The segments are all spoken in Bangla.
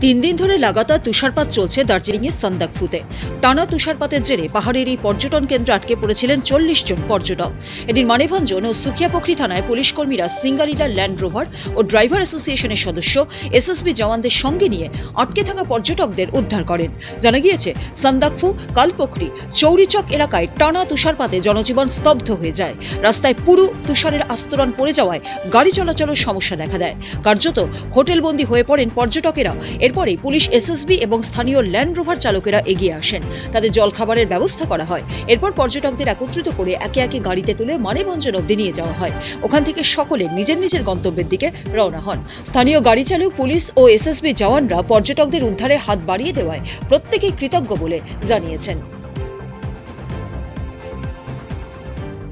তিন দিন ধরে লাগাতার তুষারপাত চলছে দার্জিলিং দার্জিলিংয়ের সান্দাকফুতে। টানা তুষারপাতের জেরে পাহাড়ের এই পর্যটন কেন্দ্রে আটকে পড়েছিলেন চল্লিশ জন পর্যটক। এদিন মানেভঞ্জন ও সুখিয়াপোখরি থানায় পুলিশ কর্মীরা সিঙ্গালিলা ল্যান্ড রোভার ও ড্রাইভার অ্যাসোসিয়েশনের সদস্য এসএসবি জওয়ানদের সঙ্গে নিয়ে আটকে থাকা পর্যটকদের উদ্ধার করেন। জানা গিয়েছে, সান্দাকফু, কালপোখরি, চৌরিচক এলাকায় টানা তুষারপাতে জনজীবন স্তব্ধ হয়ে যায়। রাস্তায় পুরো তুষারের আস্তরণ পড়ে যাওয়ায় গাড়ি চলাচলের সমস্যা দেখা দেয়। কার্যত হোটেলবন্দি হয়ে পড়েন পর্যটকেরা এরপরেই পুলিশ এসএসবি এবং স্থানীয় ল্যান্ড রোভার চালকেরা এগিয়ে আসেন তাদের জলখাবারের ব্যবস্থা করা হয় এরপর পর্যটকদের একত্রিত করে একে একে গাড়িতে তুলে মানেভঞ্জন অব্দি নিয়ে যাওয়া হয় ওখান থেকে সকলে নিজের নিজের গন্তব্যের দিকে রওনা হন স্থানীয় গাড়ি চালক পুলিশ ও এসএসবি জওয়ানরা পর্যটকদের উদ্ধারে হাত বাড়িয়ে দেওয়ায় প্রত্যেকেই কৃতজ্ঞ বলে জানিয়েছেন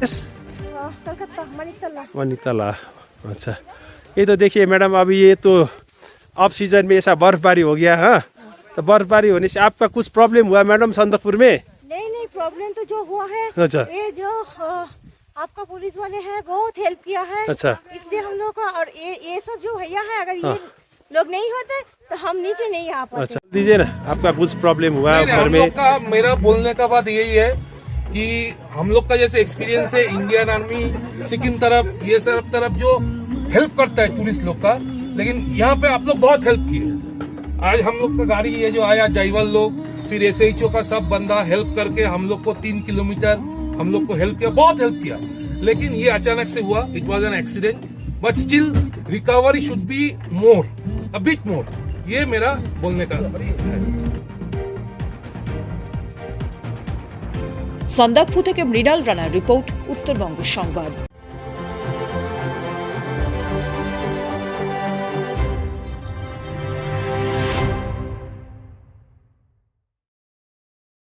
यस हाँ, कलकत्ता मणिकतला वनितला अच्छा ये तो देखिए मैडम अभी ये तो ऑफ़ सीज़न में ऐसा बर्फबारी हो गया हाँ तो बर्फबारी होने से आपका कुछ प्रॉब्लम हुआ मैडम संदकपुर में नहीं नहीं प्रॉब्लम तो जो हुआ है अच्छा। ये जो आपका पुलिस वाले हैं बहुत हेल्प किया है अच्छा। इसलिए हम लोग का और ये ये सब जो भैया है अगर हाँ। ये लोग नहीं होते तो हम नीचे नहीं आ पाते अच्छा दीजिए ना आपका कुछ प्रॉब्लम हुआ घर में का मेरा बोलने का बात यही है कि हम लोग का जैसे एक्सपीरियंस है इंडियन आर्मी सिक्किम तरफ़ ये सब तरफ़ जो हेल्प करता है टूरिस्ट लोग का लेकिन यहाँ पे आप लोग बहुत हेल्प किए आज हम लोग का गाड़ी ये जो आया ड्राइवर लोग फिर एस का सब बंदा हेल्प करके हम लोग को तीन किलोमीटर हम लोग को हेल्प किया बहुत हेल्प किया लेकिन ये अचानक से हुआ it was an accident but still recovery should be more a bit more ये मेरा बोलने का है সান্দাকফু থেকে মৃণাল রানার রিপোর্ট উত্তরবঙ্গ সংবাদ